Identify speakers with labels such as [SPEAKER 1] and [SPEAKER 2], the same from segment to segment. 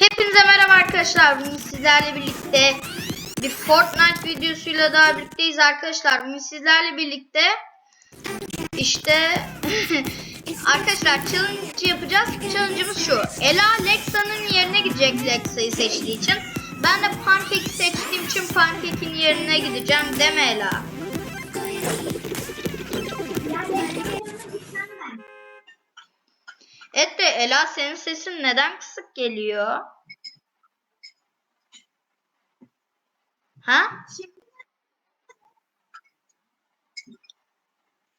[SPEAKER 1] Hepinize merhaba arkadaşlar. Bugün sizlerle birlikte bir Fortnite videosuyla daha birlikteyiz arkadaşlar. Bugün sizlerle birlikte işte arkadaşlar challenge yapacağız. Challenge'ımız şu. Ela Lexa'nın yerine gidecek Lexa'yı seçtiği için. Ben de Pancake'i seçtiğim için Pancake'in yerine gideceğim. Deme Ela. Evet de Ela senin sesin neden kısık geliyor? Ha?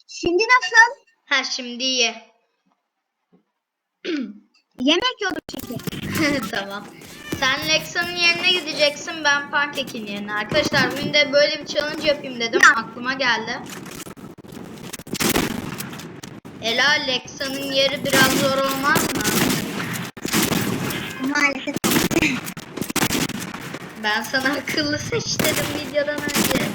[SPEAKER 2] Şimdi nasıl?
[SPEAKER 1] Ha şimdi iyi.
[SPEAKER 2] Yemek yiyordum çünkü.
[SPEAKER 1] tamam. Sen Lexa'nın yerine gideceksin ben Pancake'in yerine. Arkadaşlar bugün de böyle bir challenge yapayım dedim. Aklıma geldi. Ela Lexa'nın yeri biraz zor olmaz mı?
[SPEAKER 2] Maalesef.
[SPEAKER 1] Ben sana akıllı seç dedim videodan önce.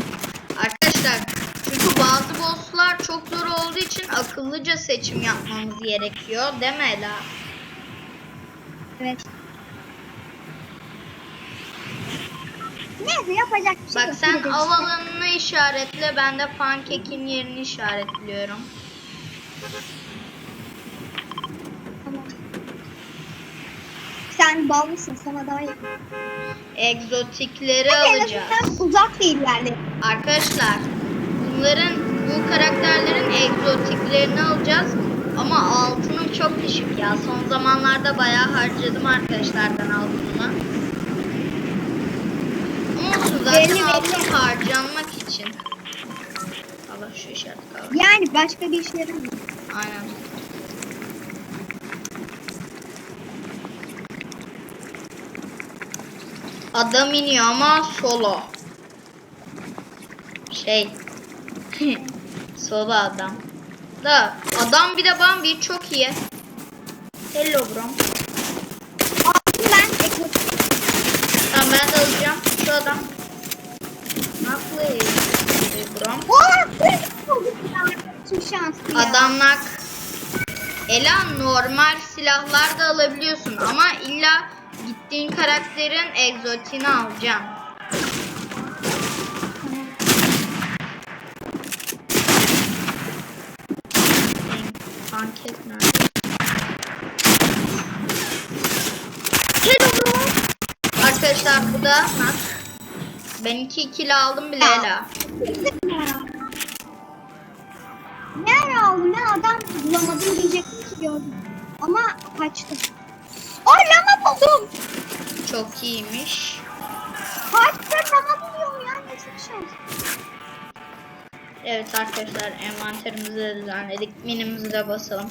[SPEAKER 1] Arkadaşlar çünkü bazı bosslar çok zor olduğu için akıllıca seçim yapmamız gerekiyor. Değil mi Ela?
[SPEAKER 2] Evet. Neyse yapacak bir şey
[SPEAKER 1] Bak
[SPEAKER 2] yok.
[SPEAKER 1] sen av alanını işaretle ben de pankekin yerini işaretliyorum.
[SPEAKER 2] Tamam. Sen ballısın sana daha yakın.
[SPEAKER 1] Egzotikleri
[SPEAKER 2] En
[SPEAKER 1] alacağız.
[SPEAKER 2] uzak değil yani.
[SPEAKER 1] Arkadaşlar bunların bu karakterlerin egzotiklerini alacağız. Ama altınım çok düşük ya. Son zamanlarda bayağı harcadım arkadaşlar ben altınımı. Olsun zaten
[SPEAKER 2] belli.
[SPEAKER 1] altın harcanmak için. Allah şu işaret kaldı.
[SPEAKER 2] Yani başka bir işe yaramıyor.
[SPEAKER 1] Aynen. Adam iniyor ama solo. Şey. solo adam. Da adam bir de Bambi çok iyi. Hello bro.
[SPEAKER 2] Ben ekmek.
[SPEAKER 1] Tamam ben de alacağım. Şu adam. Haklı. Bro.
[SPEAKER 2] Çok şanslı ya.
[SPEAKER 1] Adamlar Ela normal silahlar da alabiliyorsun ama illa gittiğin karakterin egzotini alacaksın. Nerede?
[SPEAKER 2] Bro.
[SPEAKER 1] Arkadaşlar bu da bak. Ben iki ikili aldım bile Ela.
[SPEAKER 2] Aldım ben adam bulamadım diyecektim ki gördüm. Ama kaçtı. Ay lama buldum.
[SPEAKER 1] Çok iyiymiş.
[SPEAKER 2] Kaçtı lama buluyorum ya. Ne çok şans.
[SPEAKER 1] Evet arkadaşlar envanterimizi de düzenledik. Minimizi de basalım.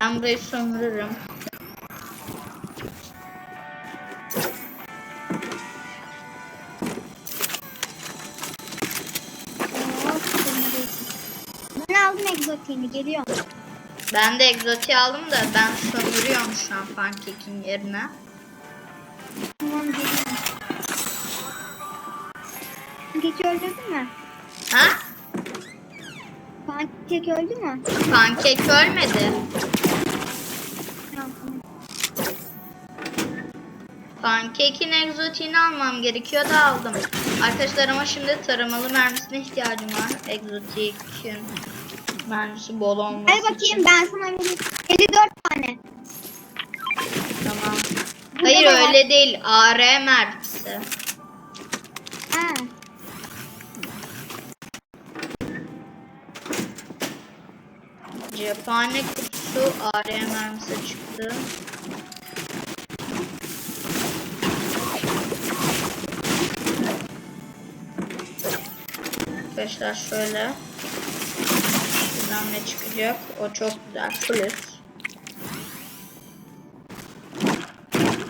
[SPEAKER 1] Ben burayı sömürürüm.
[SPEAKER 2] Egzotiğini geliyorum.
[SPEAKER 1] Ben de egzotiği aldım da ben sömürüyorum şu an pankekin yerine.
[SPEAKER 2] Tamam geliyorum. Pankek öldürdün mü?
[SPEAKER 1] Ha?
[SPEAKER 2] Pankek öldü mü?
[SPEAKER 1] Pankek ölmedi. Pankekin egzotiğini almam gerekiyor da aldım. Arkadaşlar ama şimdi taramalı mermisine ihtiyacım var. Egzotikin mermisi bol olması
[SPEAKER 2] Gel
[SPEAKER 1] için.
[SPEAKER 2] bakayım ben sana vereyim. 54 tane.
[SPEAKER 1] Tamam.
[SPEAKER 2] Burada
[SPEAKER 1] Hayır
[SPEAKER 2] da var.
[SPEAKER 1] öyle değil. AR mermisi.
[SPEAKER 2] Ha.
[SPEAKER 1] Cephane kutusu AR mermisi çıktı. Arkadaşlar şöyle. Buradan ne çıkacak? O çok güzel. Plus.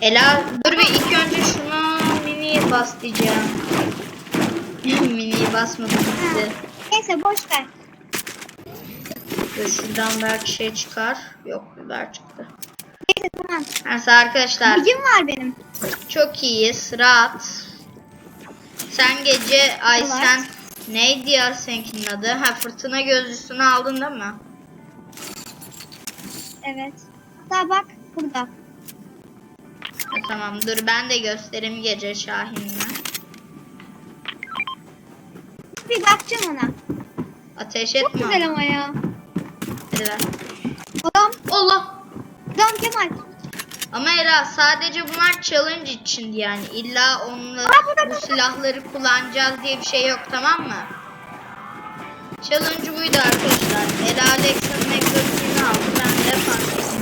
[SPEAKER 1] Ela dur bir ilk önce şunu mini bas diyeceğim. Mini'yi basmadım bizi.
[SPEAKER 2] Neyse boş ver.
[SPEAKER 1] Dur şuradan belki şey çıkar. Yok biber çıktı.
[SPEAKER 2] Neyse tamam.
[SPEAKER 1] Neyse arkadaşlar
[SPEAKER 2] Gücüm var benim.
[SPEAKER 1] çok iyiyiz. Rahat. Sen gece ay
[SPEAKER 2] Evet.
[SPEAKER 1] sen neydi ya seninkinin adı? Ha fırtına gözlüsünü aldın değil mi?
[SPEAKER 2] Evet. Hatta bak burada.
[SPEAKER 1] Ha, tamam dur ben de göstereyim gece Şahin'le.
[SPEAKER 2] Bir bakacağım ona.
[SPEAKER 1] Ateş
[SPEAKER 2] Çok
[SPEAKER 1] etme.
[SPEAKER 2] güzel ama ya.
[SPEAKER 1] Hadi ver.
[SPEAKER 2] Adam,
[SPEAKER 1] Allah.
[SPEAKER 2] adam Kemal.
[SPEAKER 1] Ama Ela sadece bunlar challenge için yani illa onunla bu silahları kullanacağız diye bir şey yok tamam mı? Challenge buydu arkadaşlar. Ela Alexa'nın egzosini aldı ben de fantastik.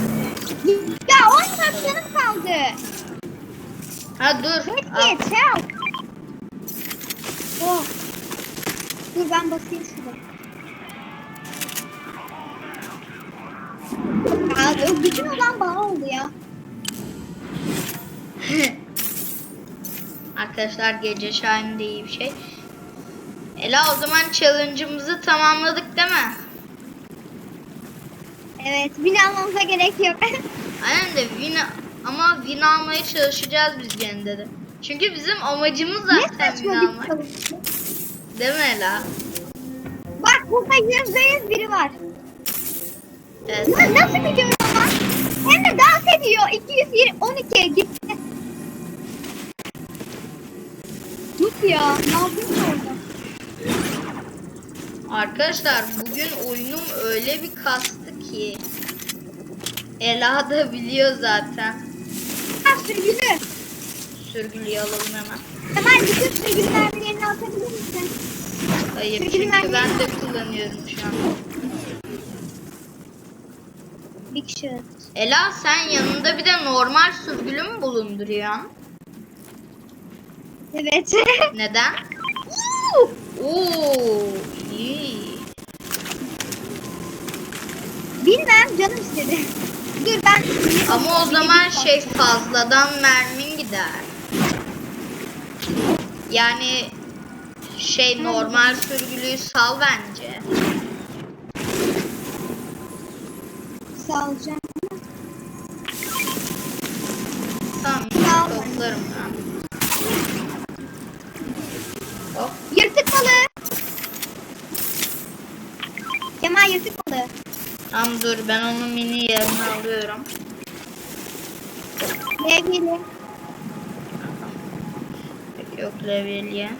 [SPEAKER 2] Ya 10 tane canım kaldı.
[SPEAKER 1] Ha dur. Al.
[SPEAKER 2] get help. Oh. Dur ben basayım şuraya. Ya o olan bana oldu ya.
[SPEAKER 1] Arkadaşlar gece şahane de iyi bir şey. Ela o zaman challenge'ımızı tamamladık değil mi?
[SPEAKER 2] Evet, bin almamıza gerek yok.
[SPEAKER 1] Aynen de win ama win almaya çalışacağız biz gene de. Çünkü bizim amacımız zaten win almak.
[SPEAKER 2] çalışma.
[SPEAKER 1] Değil mi Ela?
[SPEAKER 2] Bak burada yüzde yüz biri var.
[SPEAKER 1] Evet.
[SPEAKER 2] Na- Nasıl gidiyor ama? Hem de dans ediyor. 220 12'ye gitti. Ya. Ne yapıyorsun orada?
[SPEAKER 1] Arkadaşlar bugün oyunum öyle bir kastı ki. Ela da biliyor zaten.
[SPEAKER 2] Ha sürgülü.
[SPEAKER 1] Sürgülüyü alalım hemen.
[SPEAKER 2] Hemen bütün sürgülü mermilerini atabilir misin?
[SPEAKER 1] Hayır
[SPEAKER 2] Sürgülü
[SPEAKER 1] çünkü ben de kullanıyorum şu an.
[SPEAKER 2] Big shot.
[SPEAKER 1] Ela sen yanında bir de normal sürgülü mü bulunduruyorsun?
[SPEAKER 2] Evet.
[SPEAKER 1] Neden? Oo, iyi.
[SPEAKER 2] Bilmem canım istedi. Dur ben...
[SPEAKER 1] Ama o zaman şey fazladan mermin gider. Yani şey normal sürgülüyü sal bence.
[SPEAKER 2] Salacağım.
[SPEAKER 1] Tamam dur ben onun mini yerini alıyorum. Peki yok levelye.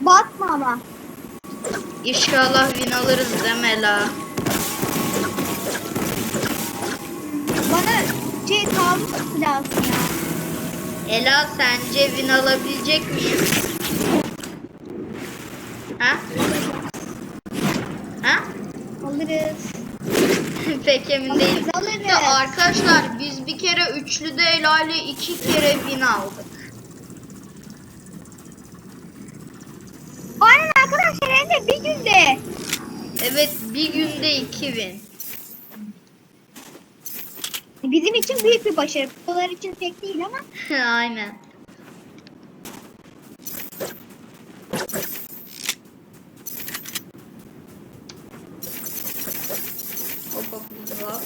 [SPEAKER 2] Batma ama.
[SPEAKER 1] İnşallah win alırız deme la.
[SPEAKER 2] Bana şey kabus lazım ya.
[SPEAKER 1] Ela sence win alabilecek miyim? Ha?
[SPEAKER 2] Alırız.
[SPEAKER 1] Pek emin değilim. Ya arkadaşlar biz bir kere üçlü de ile iki kere win aldık.
[SPEAKER 2] Aynen arkadaşlar hem de bir günde.
[SPEAKER 1] Evet bir günde iki win.
[SPEAKER 2] Bizim için büyük bir başarı. Onlar için pek değil ama.
[SPEAKER 1] Aynen. Hop hop hop.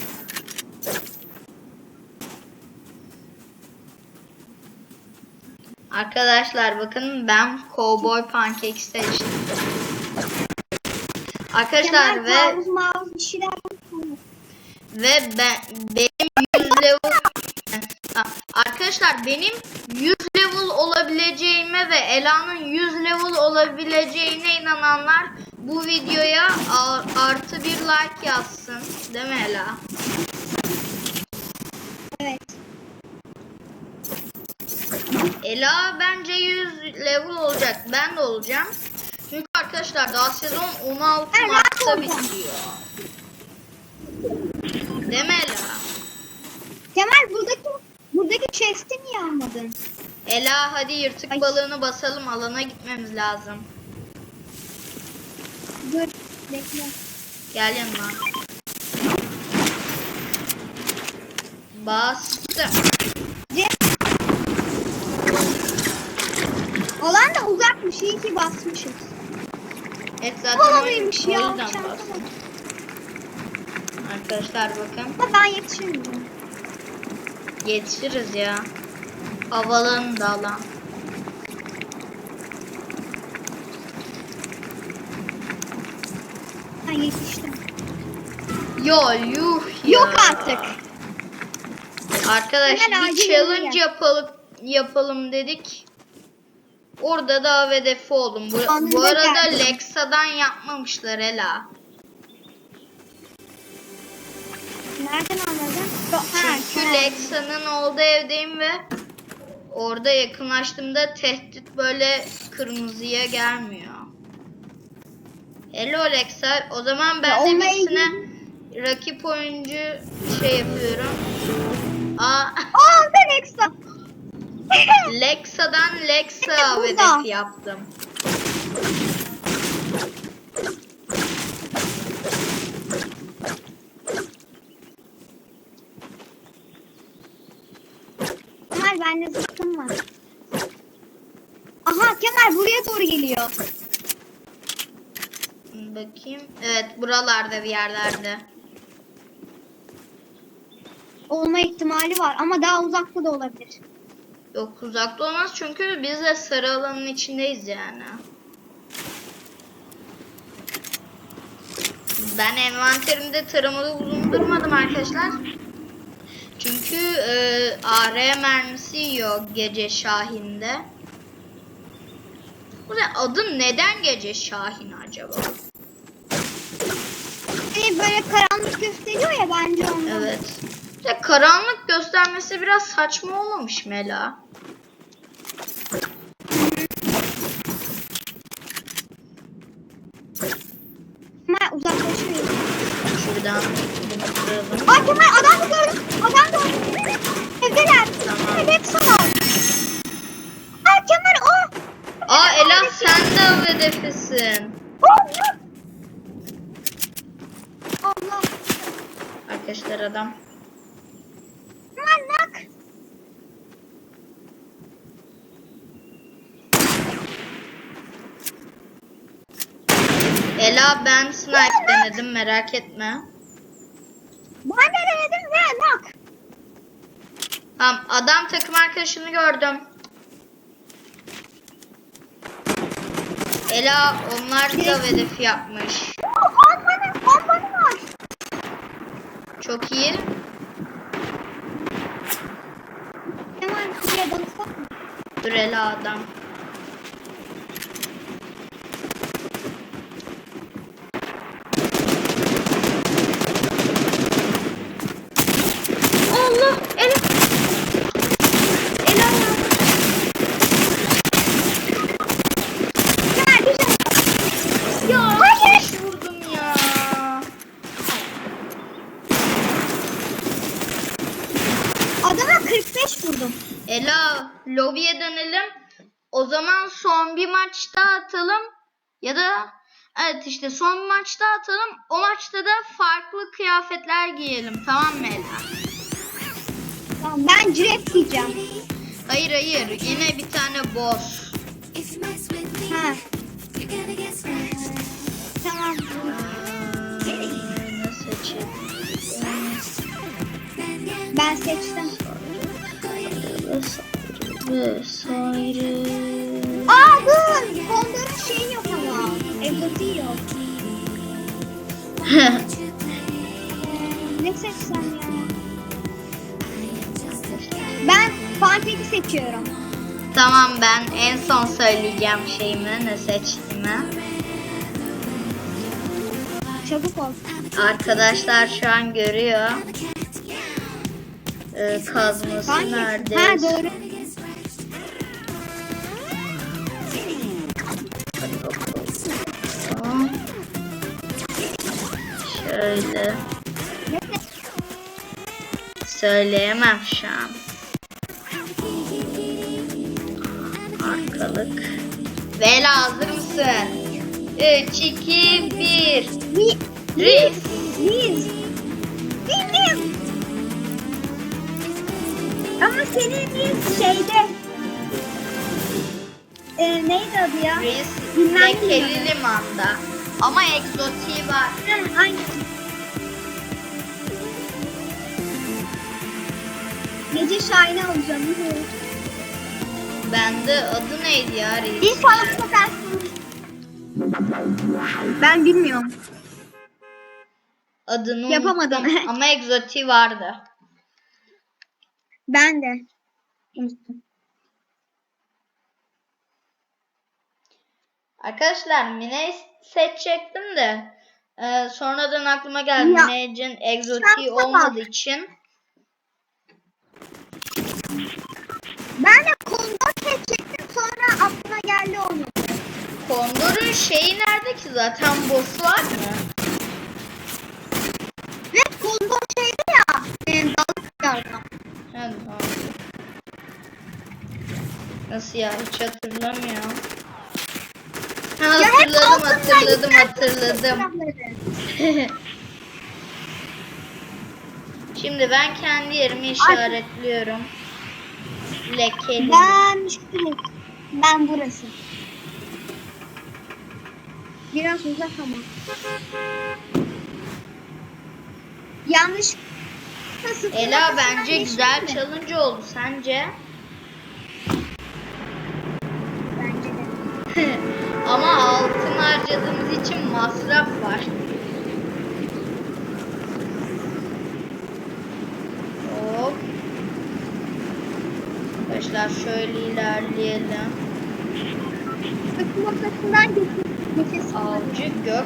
[SPEAKER 1] Arkadaşlar bakın ben Cowboy Pancake seçtim. Arkadaşlar
[SPEAKER 2] Kemal
[SPEAKER 1] ve
[SPEAKER 2] Mavuz mavuz bir şeyler yapıyor.
[SPEAKER 1] ve ben benim 100 level arkadaşlar benim 100 level olabileceğime ve Ela'nın 100 level olabileceğine inananlar bu videoya artı bir like yazsın. Değil mi Ela?
[SPEAKER 2] Evet.
[SPEAKER 1] Ela bence 100 level olacak. Ben de olacağım. Çünkü arkadaşlar daha sezon 16
[SPEAKER 2] Ben
[SPEAKER 1] Mart'ta bitiyor. Değil mi Ela?
[SPEAKER 2] Kemal buradaki buradaki chest'i niye almadın?
[SPEAKER 1] Ela hadi yırtık
[SPEAKER 2] Ay.
[SPEAKER 1] balığını basalım alana gitmemiz lazım.
[SPEAKER 2] Dur bekle.
[SPEAKER 1] Gel yanıma. Bastım.
[SPEAKER 2] Ce- Alan İyi ki basmışız.
[SPEAKER 1] Evet zaten
[SPEAKER 2] Havalıymış
[SPEAKER 1] o
[SPEAKER 2] ya.
[SPEAKER 1] yüzden bastım. Arkadaşlar bakın.
[SPEAKER 2] Ama ben yetişemiyorum.
[SPEAKER 1] Yetişiriz ya. Havalanın da alan.
[SPEAKER 2] Ben yetiştim.
[SPEAKER 1] Yo yuh ya.
[SPEAKER 2] Yok artık.
[SPEAKER 1] Arkadaş
[SPEAKER 2] Hemen
[SPEAKER 1] bir
[SPEAKER 2] acil
[SPEAKER 1] challenge yapalım yapalım dedik. Orada da av hedefi oldum. Bu, bu arada
[SPEAKER 2] geldim.
[SPEAKER 1] Lexa'dan yapmamışlar Ela.
[SPEAKER 2] Nereden anladın?
[SPEAKER 1] Çünkü. Lexa'nın olduğu evdeyim ve orada yakınlaştığımda tehdit böyle kırmızıya gelmiyor. Hello Lexa. O zaman ben
[SPEAKER 2] Ya
[SPEAKER 1] de birisine rakip oyuncu şey yapıyorum. Aa,
[SPEAKER 2] Aa ben ekstra.
[SPEAKER 1] Lexa'dan Lexa hedefi yaptım.
[SPEAKER 2] Kemal bende zıkkım var. Aha Kemal buraya doğru geliyor.
[SPEAKER 1] Bakayım. Evet buralarda bir yerlerde.
[SPEAKER 2] Olma ihtimali var ama daha uzakta da olabilir.
[SPEAKER 1] Yok uzakta olmaz çünkü biz de sarı alanın içindeyiz yani. Ben envanterimde taramalı bulundurmadım arkadaşlar. Çünkü e, AR mermisi yiyor gece Şahin'de. Bu ne adı neden gece Şahin acaba?
[SPEAKER 2] Hani böyle karanlık gösteriyor ya bence ondan.
[SPEAKER 1] Evet. Ya karanlık göstermesi biraz saçma olmamış Mela.
[SPEAKER 2] Kemal uzaklaşıyor.
[SPEAKER 1] Şuradan bunu kıralım.
[SPEAKER 2] Ay Kemal adam gördüm. Adam gördüm. Evdeler.
[SPEAKER 1] Tamam.
[SPEAKER 2] Evet sana. Ay Kemal o.
[SPEAKER 1] Aa Ela sen de av hedefisin.
[SPEAKER 2] Allah. Allah.
[SPEAKER 1] Arkadaşlar adam.
[SPEAKER 2] Kemal bak.
[SPEAKER 1] Ela ben snipe denedim merak etme.
[SPEAKER 2] Ben de denedim ve bak.
[SPEAKER 1] Tamam adam takım arkadaşını gördüm. Ela onlar da av hedefi yapmış.
[SPEAKER 2] O kompanı, kompanı var.
[SPEAKER 1] Çok iyi.
[SPEAKER 2] Mı?
[SPEAKER 1] Dur Ela adam. Allah Ela. Ela ya.
[SPEAKER 2] Kemal bir şey.
[SPEAKER 1] Ya
[SPEAKER 2] Hayır.
[SPEAKER 1] hiç vurdum ya.
[SPEAKER 2] Adama 45 vurdum.
[SPEAKER 1] Ela lobiye dönelim. O zaman son bir maç daha atalım. Ya da evet işte son bir maç daha atalım. O maçta da farklı kıyafetler giyelim. Tamam mı Ela?
[SPEAKER 2] Tamam ben ciret diyeceğim.
[SPEAKER 1] Hayır hayır. Yine bir tane boss.
[SPEAKER 2] Ha. Tamam.
[SPEAKER 1] Ne seçelim?
[SPEAKER 2] Ben seçtim.
[SPEAKER 1] Vesaire.
[SPEAKER 2] Aa dur. Kondor'un şeyi yok ama. Egzotiği yok. Ne seçsem ya? Ben Fanteki seçiyorum.
[SPEAKER 1] tamam ben en son söyleyeceğim şeyimi ne seçtiğimi.
[SPEAKER 2] Çabuk ol.
[SPEAKER 1] Arkadaşlar şu an görüyor. Ee, kazması
[SPEAKER 2] Fanteki.
[SPEAKER 1] nerede?
[SPEAKER 2] Ha doğru.
[SPEAKER 1] Şöyle söyleyemem şu an. Arkalık. Vela hazır mısın? 3, 2, 1.
[SPEAKER 2] Mi?
[SPEAKER 1] Riz.
[SPEAKER 2] Ama senin Liz şeyde. Ee, neydi adı ya? Bilmem
[SPEAKER 1] lekeli limanda. Ama egzotiği var.
[SPEAKER 2] Ha, aynen. Gece Şahin'i alacağım.
[SPEAKER 1] Bende adı neydi ya Riz?
[SPEAKER 2] İlk altına sensin. Ben bilmiyorum.
[SPEAKER 1] Adını
[SPEAKER 2] Yapamadım.
[SPEAKER 1] unuttum ama egzotiği vardı.
[SPEAKER 2] Ben de. Unuttum.
[SPEAKER 1] Arkadaşlar Mine'yi seçecektim de e, sonradan aklıma geldi.
[SPEAKER 2] Ya,
[SPEAKER 1] Mine'cin egzotiği
[SPEAKER 2] bak.
[SPEAKER 1] olmadığı için.
[SPEAKER 2] Ben de kondor seçecektim sonra aklıma geldi onu.
[SPEAKER 1] Kondor'un şeyi nerede ki zaten boss var mı?
[SPEAKER 2] Evet kondor şeydi ya. E, balık yardım.
[SPEAKER 1] Ha, tamam. Nasıl ya hiç hatırlamıyorum. Ha, hatırladım hatırladım hatırladım. Şimdi ben kendi yerimi işaretliyorum. Lekeli.
[SPEAKER 2] Ben şu Ben burası. Biraz uzak ama. Yanlış Nasıl?
[SPEAKER 1] Ela bence güzel
[SPEAKER 2] mi?
[SPEAKER 1] challenge oldu sence?
[SPEAKER 2] Bence de.
[SPEAKER 1] Ama altın harcadığımız için masraf var. Hop. Arkadaşlar şöyle ilerleyelim.
[SPEAKER 2] Takım ortasından al.
[SPEAKER 1] Avcı gök.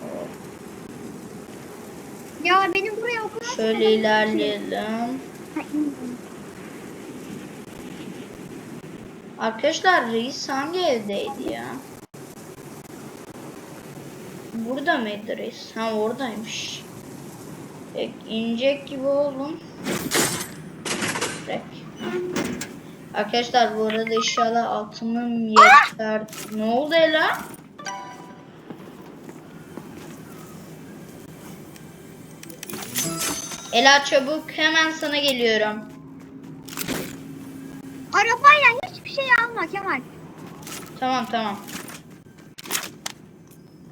[SPEAKER 1] Hop.
[SPEAKER 2] Ya benim buraya o kadar
[SPEAKER 1] Şöyle ilerleyelim. Arkadaşlar reis hangi evdeydi ya? Burada mıydı reis? Ha oradaymış. Pek inecek gibi oldum. Pek. Arkadaşlar bu arada inşallah altınım yeter. Ne oldu Ela? Ela çabuk hemen sana geliyorum.
[SPEAKER 2] Arabayla hiçbir şey alma Kemal.
[SPEAKER 1] Tamam tamam.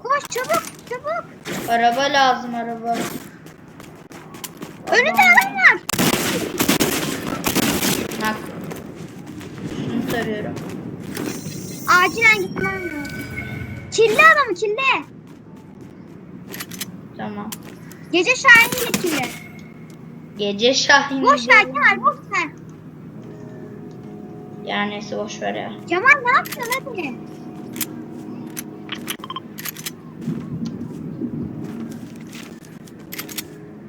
[SPEAKER 2] Koş çabuk çabuk.
[SPEAKER 1] Araba lazım araba.
[SPEAKER 2] Önünde adam var.
[SPEAKER 1] Bak. Şunu soruyorum.
[SPEAKER 2] Acilen gitmem lazım. Kirli adamı kirli.
[SPEAKER 1] Tamam.
[SPEAKER 2] Gece şahiniyle kirli.
[SPEAKER 1] Gece Şahin.
[SPEAKER 2] Boş ver Kemal boş ver.
[SPEAKER 1] Yani neyse boş ver ya.
[SPEAKER 2] Kemal ne yapıyorsun hadi.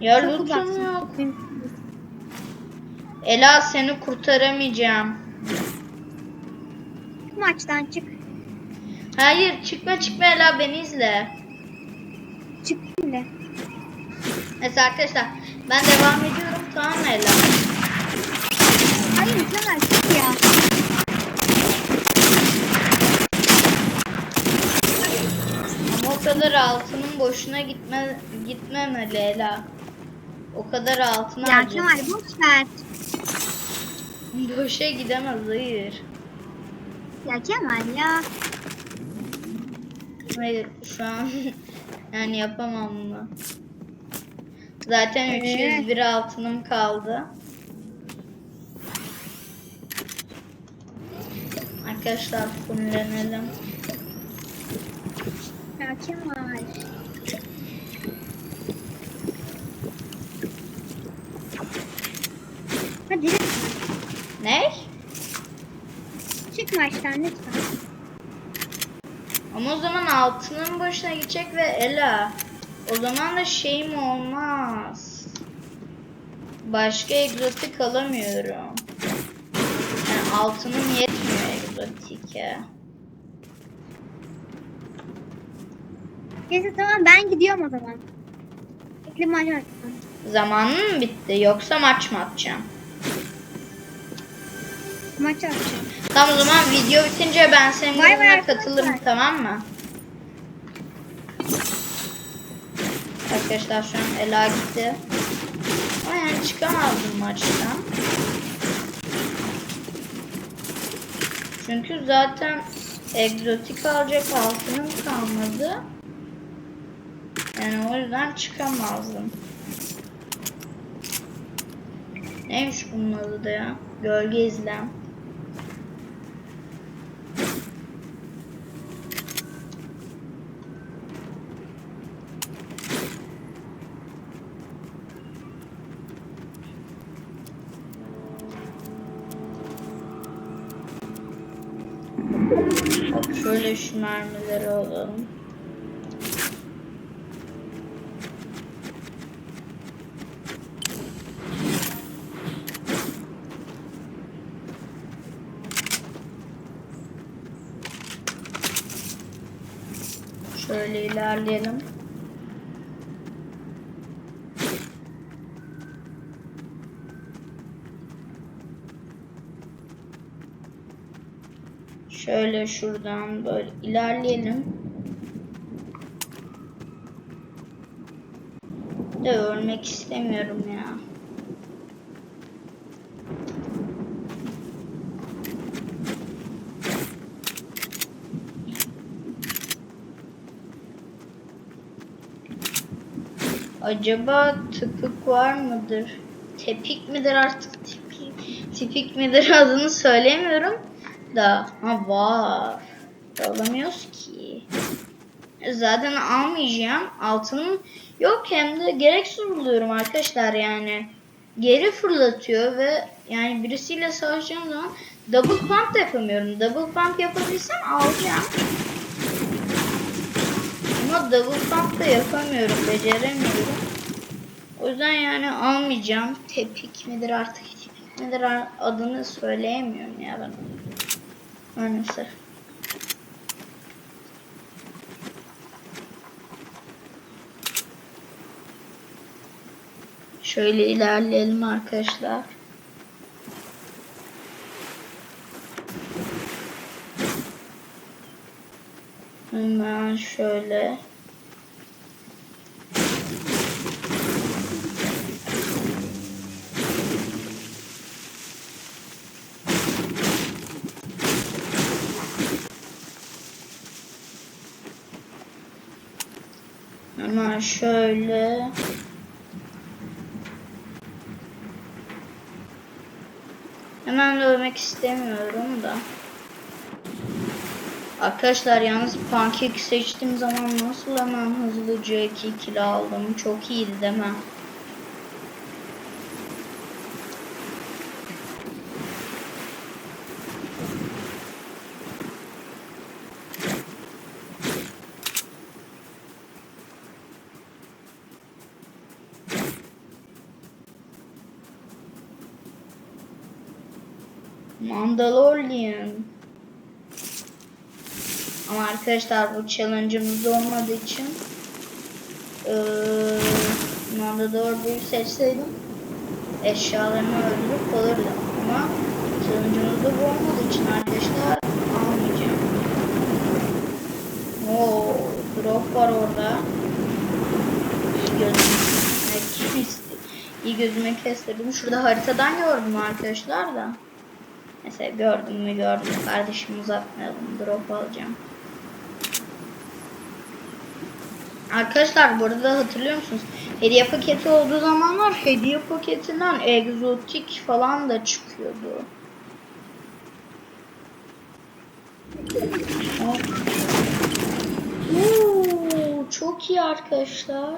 [SPEAKER 1] Ya
[SPEAKER 2] Çok
[SPEAKER 1] lütfen yok. Ela seni kurtaramayacağım.
[SPEAKER 2] Maçtan çık.
[SPEAKER 1] Hayır çıkma çıkma Ela beni izle.
[SPEAKER 2] Çık şimdi.
[SPEAKER 1] Neyse arkadaşlar ben devam ediyorum tamam mı Ela?
[SPEAKER 2] Hayır Kemal çık ya.
[SPEAKER 1] Ama o kadar altının boşuna gitme gitmemeli Ela. O kadar altın
[SPEAKER 2] Ya
[SPEAKER 1] harcadım.
[SPEAKER 2] Kemal boş ver.
[SPEAKER 1] Boşa gidemez hayır.
[SPEAKER 2] Ya Kemal ya.
[SPEAKER 1] Hayır şu an yani yapamam bunu. Zaten
[SPEAKER 2] Ee?
[SPEAKER 1] 301 altınım kaldı. Arkadaşlar fullenelim.
[SPEAKER 2] Ya Kemal. Hadi
[SPEAKER 1] Ne?
[SPEAKER 2] çık maçtan lütfen.
[SPEAKER 1] Ama o zaman altının başına gidecek ve Ela. O zaman da şeyim olmaz. Başka egzotik alamıyorum. Yani altınım yetmiyor egzotike.
[SPEAKER 2] Neyse tamam ben gidiyorum o zaman. Bekle maç açsın.
[SPEAKER 1] Zamanın mı bitti yoksa maç mı atacağım?
[SPEAKER 2] Maç açacağım.
[SPEAKER 1] Tamam o zaman video bitince ben senin grubuna
[SPEAKER 2] arkadaşlar.
[SPEAKER 1] katılırım tamam mı? Arkadaşlar şu an Ela gitti. Ama yani çıkamazdım maçtan. Çünkü zaten egzotik alacak altınım kalmadı. Yani o yüzden çıkamazdım. Neymiş bunun adı da ya? Gölge izlem. Şöyle şu mermileri alalım. Şöyle ilerleyelim. Şöyle şuradan böyle ilerleyelim. De ölmek istemiyorum ya. Acaba tıpık var mıdır? Tepik midir artık tipik, tipik midir adını söylemiyorum da ha var. Alamıyoruz ki. Zaten almayacağım. Altının yok hem de gereksiz buluyorum arkadaşlar yani. Geri fırlatıyor ve yani birisiyle savaşacağım zaman double pump da yapamıyorum. Double pump yapabilsem alacağım. Ama double pump da yapamıyorum. Beceremiyorum. O yüzden yani almayacağım. Tepik midir artık midir adını söyleyemiyorum ya ben. Maalesef. Şöyle ilerleyelim arkadaşlar. Hemen şöyle. Hemen şöyle. Hemen dövmek istemiyorum da. Arkadaşlar yalnız pankek seçtiğim zaman nasıl hemen hızlıca 2 kilo aldım. Çok iyiydi değil mi? Mandalorian. Ama arkadaşlar bu challenge'ımız olmadığı için eee Mandalorian'ı seçseydim eşyalarımı öldürüp alırdım. Ama challenge'ımız da bu olmadığı için arkadaşlar almayacağım. Oo, drop var orada. İyi gözüme. İyi gözüme kestirdim. Şurada haritadan gördüm arkadaşlar da. Mesela gördüm mü gördüm. Kardeşim uzatmayalım. Drop alacağım. Arkadaşlar burada hatırlıyor musunuz? Hediye paketi olduğu zamanlar hediye paketinden egzotik falan da çıkıyordu. Çok iyi arkadaşlar.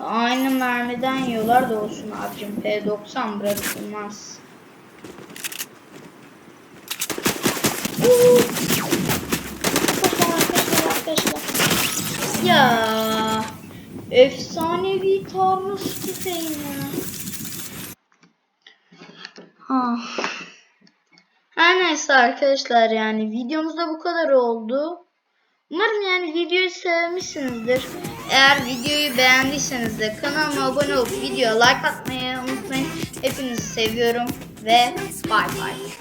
[SPEAKER 1] Aynı mermiden yiyorlar da olsun abicim. P90 bırakılmaz. Arkadaşlar arkadaşlar arkadaşlar. Ya efsanevi taarruz tüfeğine. Ah. Her neyse arkadaşlar yani videomuzda bu kadar oldu. Umarım yani videoyu sevmişsinizdir. Eğer videoyu beğendiyseniz de kanalıma abone olup videoya like atmayı unutmayın. Hepinizi seviyorum ve bay bay.